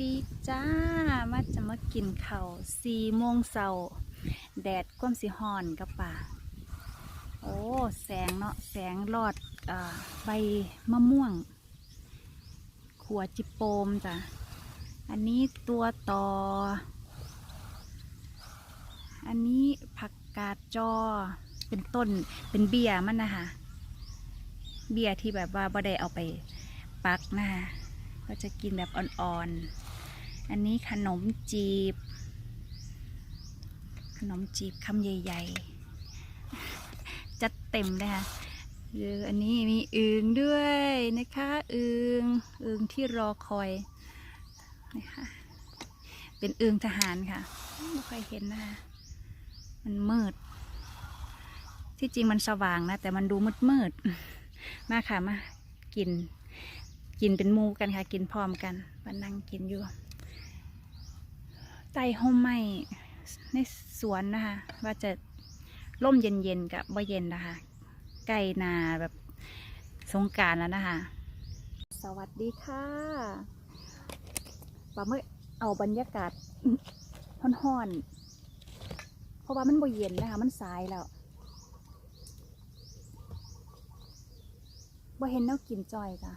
ดีจ้า มาจะมากินข้าวสี่โมงเช้าแดดก้มสิหอนกับป่า โอ้ แสงเนาะ แสงรอดอใบมะม่วง ขัวจิโปมจ้ะ อันนี้ตัวต่อ อันนี้ผักกาดจอ เป็นต้น เป็นเบียร์มันนะคะเบียร์ที่แบบว่าบ่ได้เอาไปปักนะคะก็จะกินแบบอ่อนๆ อันนี้ขนมจีบ ขนมจีบคำใหญ่ๆจัดเต็มเลยค่ะเอออันนี้มีอึงด้วยนะคะอึงอึงที่รอคอยนะคะเป็นอึงทหารค่ะไม่ค่อยเห็นนะคะมันมืด ที่จริงมันสว่างนะ แต่มันดูมืดมืดๆมาค่ะมากิน กินเป็นมูกันค่ะ กินพร้อมกันมานั่งกินอยู่ ใต้ห่มไม้ในสวนนะคะ ว่าจะร่มเย็นๆกับบ่เย็นนะคะ ใกล้นาแบบสงการแล้วนะคะ สวัสดีค่ะปาเมื่อเอาบรรยากาศห่อนๆ เพราะว่ามันบ่เย็นนะคะ มันสายแล้วบ่เห็นแนวกินจอยจ้ะ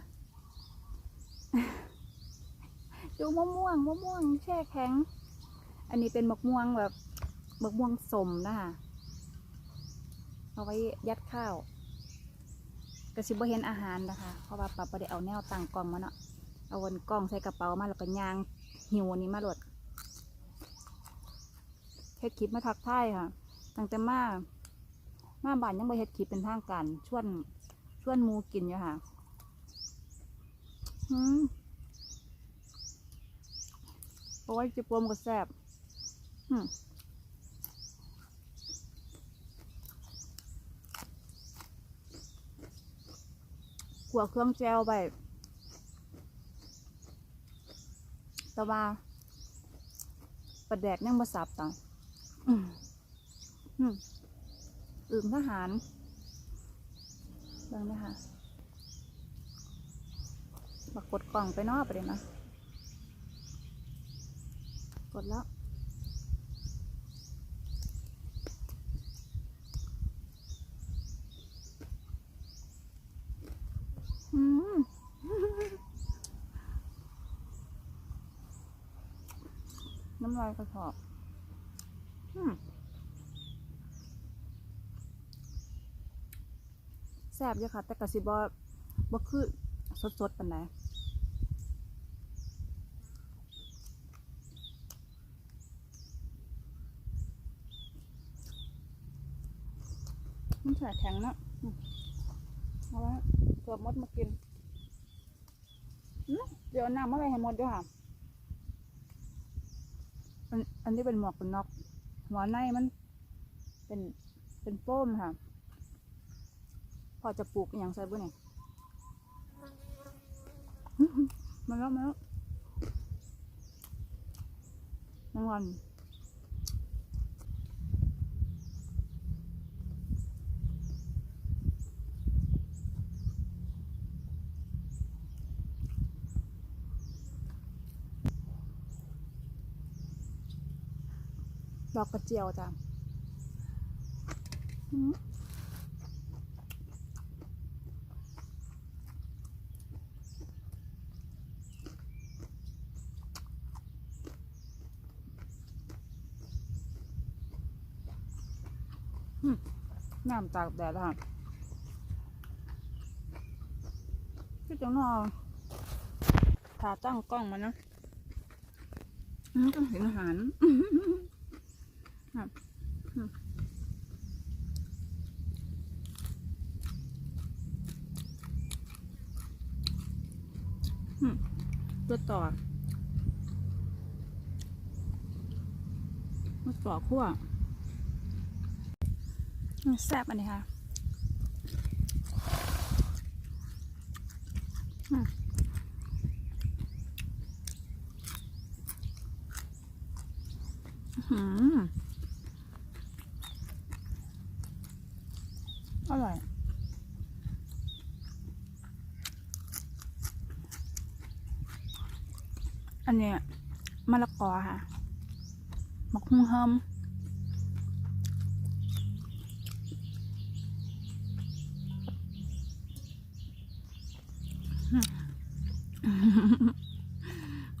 ดูมะม่วงมะม่วง แช่แข็ง อันนี้เป็นมะม่วงแบบมะม่วงสมนะคะเอาไว้ยัดข้าวกระสิบเห็นอาหารนะคะ เพราะว่าปาประเดี๋ยวเอาแนวตั้งกล่องมาเนาะเอาวนกล่องใส่กระเป๋ามาแล้วก็ยางหิวอันนี้มาโหลดเฮ็ดคลิปมาทักทายค่ะ ตั้งแต่มา มาบ้านยังไม่เฮ็ดคลิปเป็นทางการชวนชวนมูกินอยู่ค่ะอืมโอ้ยจิปวมก็แซ่บ ขวเครื่องแจวไปแต่ว่าประแดกยังมาสับต่างอืมอืมอึ่งทหารเบิ่งนะคะมากดกล่องไปนอกไปเด็นนะ กดแล้ว อืม น้ำ ลายกระสอบอืมแซ่บเยอะค่ะ แต่กระสิบบ่คือสดๆปานใดมันแฉะแข็งเนอะเอาละเกือบมดมากิน เดี๋ยวน้ำอะไรให้หมดด้วยค่ะ อันอันนี้เป็นหมวกเป็นน็อกหัวในมัน เป็นเป็นโป้มค่ะ พอจะปลูกอหย่างใส่บุ้เนี่ยมาแล้วมาแล้วรางวัล ดอกกระเจียวจ้ะอืมอืมน้ำตากแดดแล้วค่ะพี่จังนอถาตั้งกล้องมานะมต้องเห็นอาหาร ตัวต่อตัวต่อขั้วแซ่บอันนี้ค่ะอืมอื้อหือ อร่อย อ อันเนี้ยมะละกอค่ะห มักหุ่งเฮิม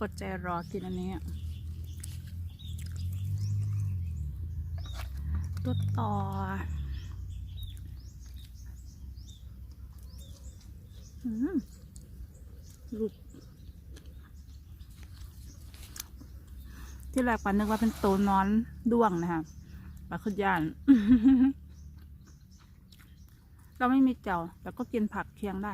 กดใจรอกินอันนี้ตัวต่อหลุด ที่แรกปันนึกว่าเป็นโตนอนด้วงนะคะปลาขึ้นยาน เราไม่มีเจ้าแต่ก็กินผักเคียงได้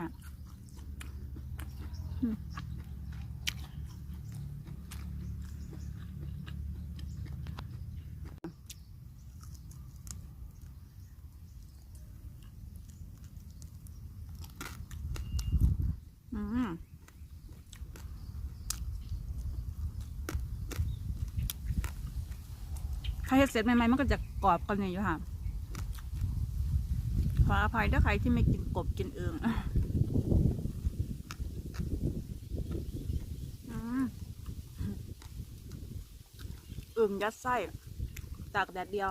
อืมใคร เสร็จใหม่ๆมันก็จะกรอบกันอยู่ค่ะ ขออภัยถ้าใครที่ไม่กินกบกินเอืองอืมเอึ่งยัดไส้ตากแดดเดียว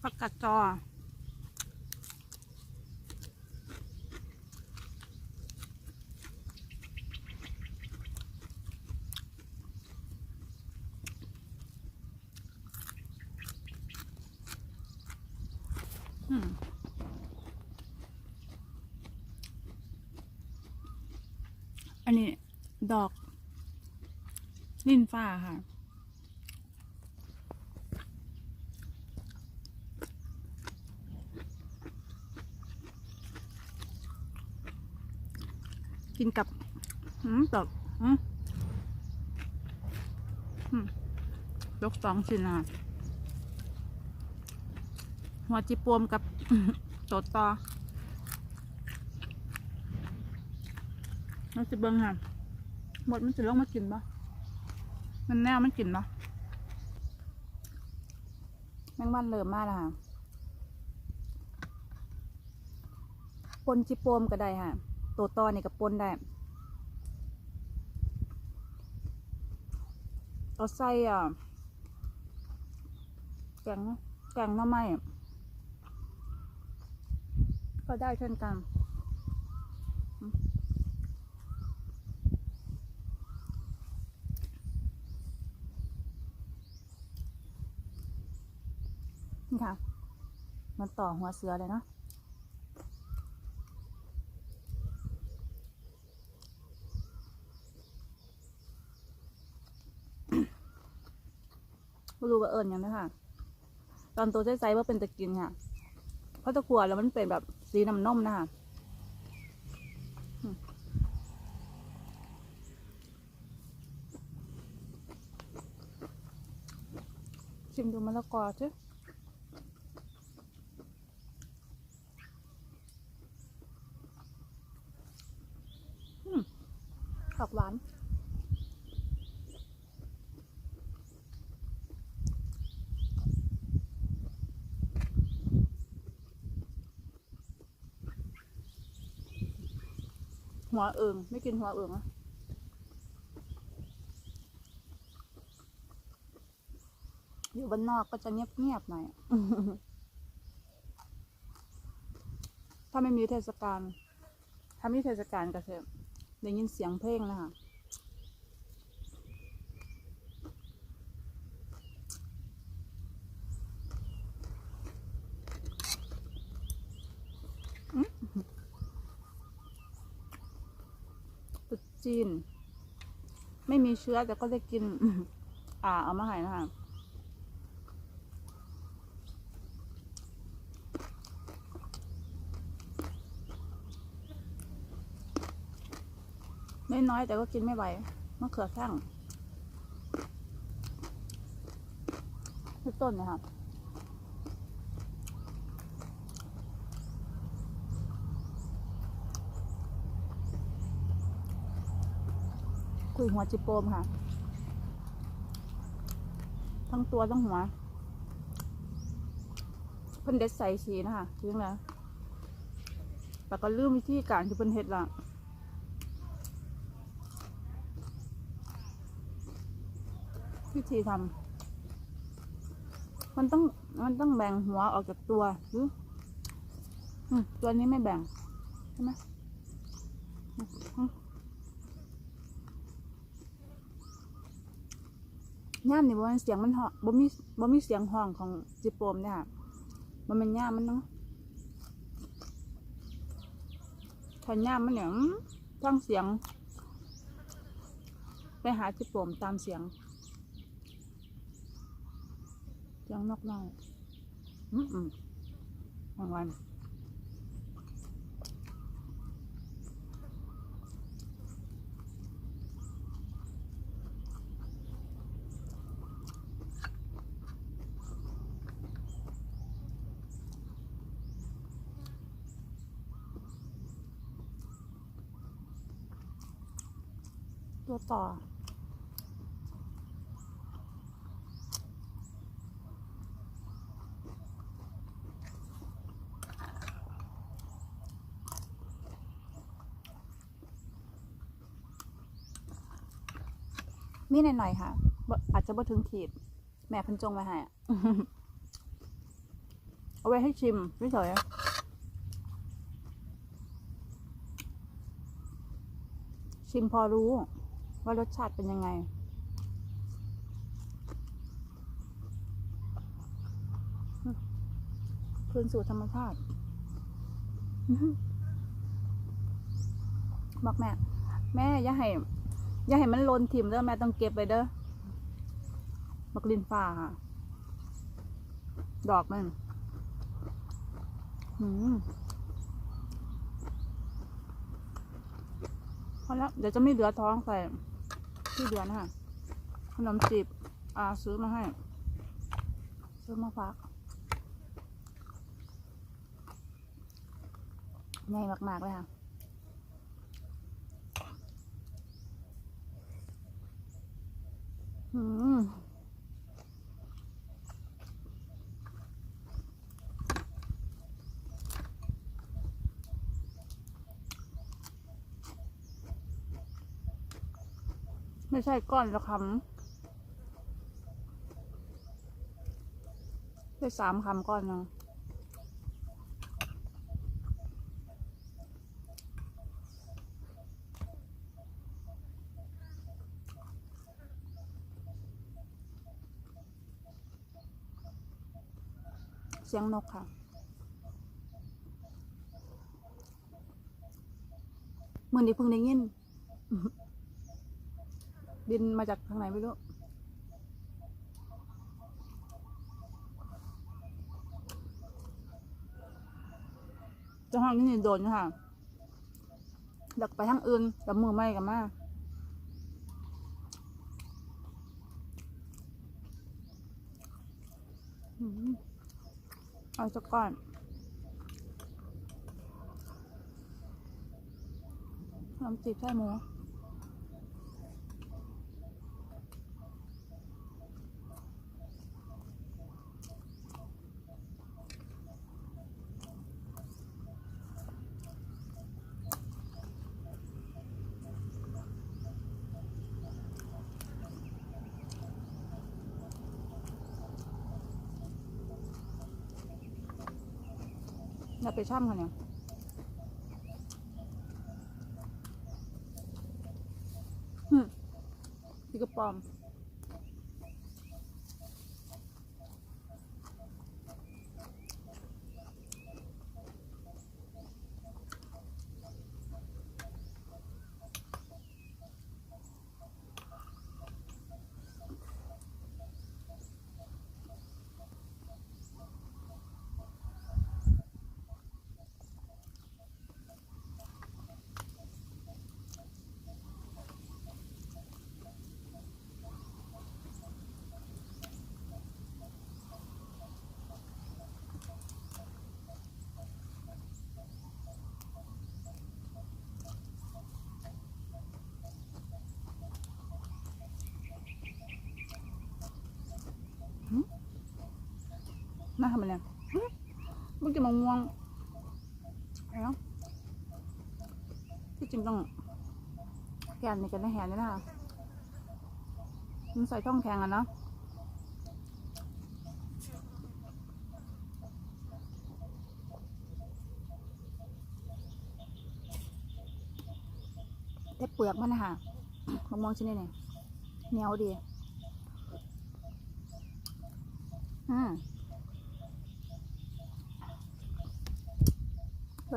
ผักกัดจออืมอันนี้ ดอก ลิ้นฟ้าค่ะ กินกับอืมดออืมอืมยกสองชิ้นอะหัวจีปวมกับโตดต่อเราจะเบิ้งค่ะหมดมันจะลงมากินปะ มันแน่มันกลิ่นปะแมงวันเริ่มมากแล้วค่ะปนจีปวมก็ได้ค่ะโตดต่อนี่ก็ปนได้เอาใส่อะแกงแกงหน้ำไม้ก็ได้เช่นกัน นี่ค่ะ มันต่อหัวเสือเลยเนาะไม่รู้ว่าเอิญยังไงค่ะ ตอนตัวใสๆว่าเป็นตะกินค่ะ เพราะตะกัวแล้วมันเป็นแบบสีน้ำนมนะคะชิมดูมะละกอจ้ะอืมออก หวานหัวเอิงไม่กินหัวเอิงอะอยู่บ้านนอกก็จะเงียบๆหน่อย ถ้าไม่มีเทศกาล ถ้ามีเทศกาลก็จะ ได้ยินเสียงเพลงนะคะอืมตรุษจีน ไม่มีเชื้อแต่ก็ได้กิน อ่า เอามาให้นะคะ ไม่น้อยๆแต่ก็กินไม่ไหวมะเขือแข้งที่ต้นเนะคะคุยหัวจิโปมค่ะ ทั้งตัวทั้งหัวเพิ่นเด็ดใส่สีนะคะจริงนะแต่ก็ลืมวิธีการที่เพิ่นเฮ็ดละ วิธีทำมันต้องมันต้องแบ่งหัวออกจากตัวหรืออืมตัวนี้ไม่แบ่งใช่ไหมย่ามนี่บ่มันเสียงมันหาะบ่มีบ่มีเสียงห้องของจิโปมเนี่ยค่ะมันเป็นย่ามมันเนาะถ้าย่ามมันเนี่ยฟังเสียง ไปหาจิโปมตามเสียง เสียงนกน้อยอืมอืมบางวันตัวต่อ มีหน่อยๆค่ะอาจจะบ่ถึงขีด แม่พันจงไว้ให้เอาไว้ให้ชิมไม่เฉยๆชิมพอรู้ว่ารสชาติเป็นยังไงคืนสู่ธรรมชาติบอกแม่ แม่อย่าให้ อย่าให้มันลนถิ่มเด้อแม่ต้องเก็บไปเด้อบักลินฟ้าค่ะ ดอกมันหืมพอแล้วเดี๋ยวจะไม่เหลือท้องใส่ที่เดือนค่ะขนมจีบอ่าซื้อมาให้ ซื้อมาฝากใหญ่มากๆเลยค่ะ อืม ไม่ใช่ก้อนละคำได้สามคำก้อนเนึง สียงนกค่ะ เมือนี้เพิ่งได้ยินบินมาจากทางไหนไม่รู้จ้าห้องนี่นี่โดนค่ะดักไปทางอื่นกับมือไม่กับมาอื เอาสักก่อน น้ำจีบไส้หมู ย่าไปช่ำกันเนี่ยฮึพี่กระปอมาทำอะไรเนี่ยหึมึงกินมะม่วงอะไรเนาะที่จริงต้องแกนในกันได้แหนนี่นะคะมันใส่ช่องแข็งอะเนาะแต่เปลือกมันนะคะมะม่วงชนิดนี้เหนียวดี อืม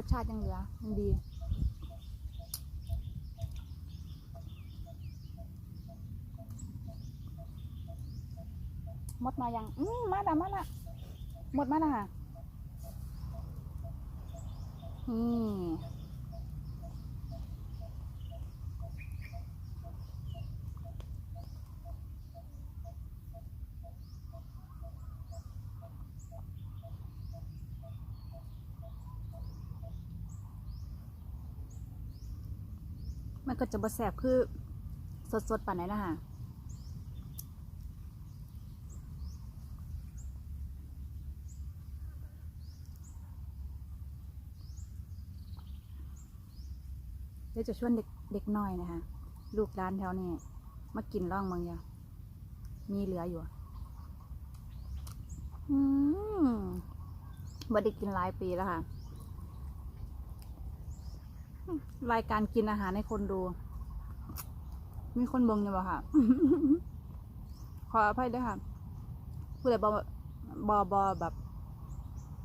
สชาติยังเหลือยังดี หมดมายัง อืมมาดามาละหมดมาละค่ะ อืม ก็จะบะแสบคือสดๆป่านไหนนะคะเดี๋ยวจะชวนเด็กเด็กน้อยนะคะ ลูกร้านแถวนี้มากินร่องบางอย่างมีเหลืออยู่ อืมบ่ได้กินหลายปีแล้วค่ะ รายการกินอาหารให้คนดู มีคนเบงอยู่บ่ค่ะ ขออภัยด้วยค่ะ ผู้ใดบอบอบอแบบ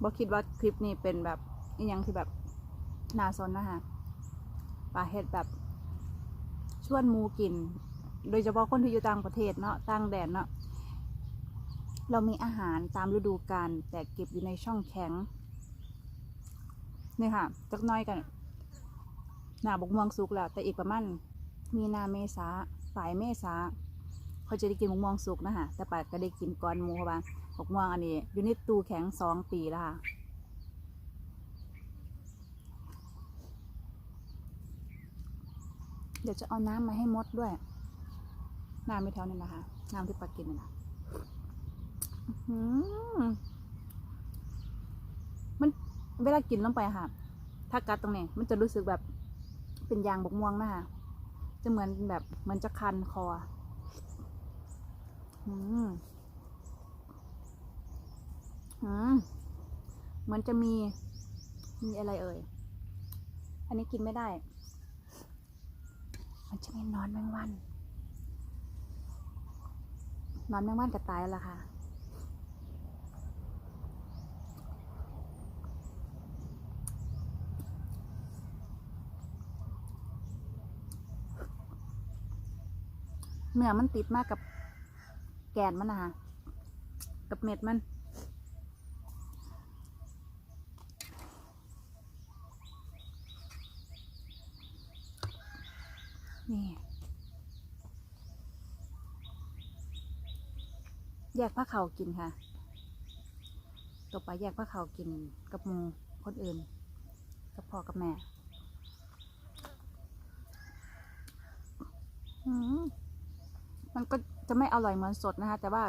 บอคิดว่าคลิปนี้เป็นแบบอหยังที่แบบน่าสนนะคะปลาเห็ดแบบชวนมูกิน โดยเฉพาะคนที่อยู่ต่างประเทศเนาะต่างแดนเนาะเรามีอาหารตามฤดูกาลแต่เก็บอยู่ในช่องแข็งนี่ค่ะจักน้อยกัน หน้าบกม่วงสุกแล้ว แต่อีกประมาณมีนาเมษาปลายเมษาเขาจะได้กินบกม่วงสุกนะคะแต่ป่าก็ได้กินก่อนหมูเพราะว่าบกม่วงอันนี้อยู่ในตู้แข็งสองปีแล้วค่ะเดี๋ยวจะเอาน้ำมาให้มดด้วย น้ำไม่แถวนี่นะคะ น้ำที่ปักกินนี่นะมันเวลากินลงไปค่ะ ถ้ากัดตรงนี้ มันจะรู้สึกแบบ เป็นยางบกม่วงนะคะจะเหมือนแบบเหมันจะคันคอ อืม อืมเหมือนจะมี มีอะไรเอ่ย อันนี้กินไม่ได้ มันจะมีนอนแมงวัน นอนแมงวันก็ตายแล้วล่ะค่ะ เนื้อมันติดมากกับแกนมันนะคะกับเม็ดมัน นี่แยกผ้าเขากินค่ะต่อไปแยกผ้าเขากินกับมูคนอื่น กับพ่อกับแม่ อืม มันก็จะไม่อร่อยเหมือนสดนะคะ แต่ว่า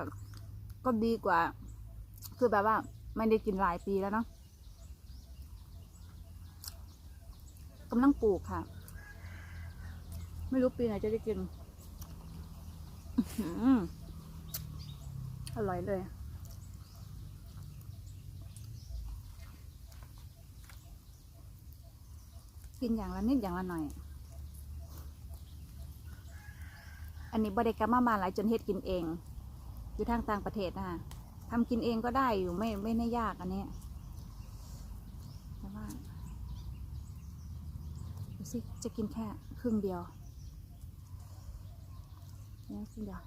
ก็ดีกว่า คือแบบว่าไม่ได้กินหลายปีแล้วเนาะกำลังปลูกค่ะ ไม่รู้ปีไหนจะได้กินอร่อยเลยกินอย่างละนิดอย่างละหน่อย อันนี้บริกรรมมาหลายจนเฮ็ดกินเอง อยู่ทางต่างประเทศนะคะทำกินเองก็ได้อยู่ไม่ไม่ได้ยากอันนี้แต่ว่าดูสิจะกินแค่ครึ่งเดียวเนี่ยครึ่งเดียว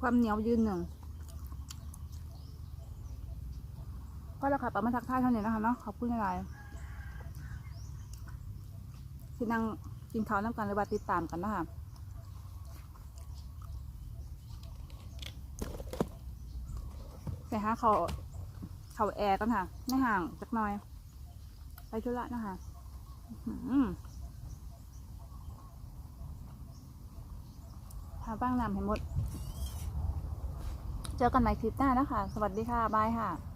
ความเหนียวยืนหนึ่งก็แล้วค่ะประมาณทักทายเท่านี้นะคะเนาะขอบคุณหลาย ที่นั่งกินข้าวน้ำกันหรือว่าติดตามกันนะคะไปหาเขาเขาแอร์กันค่ะไม่ห่างสักหน่อย ไปธุระนะคะอื้อหือหาบ้างนำให้หมด เจอกันใหม่คลิปหน้านะคะ สวัสดีค่ะ บายค่ะ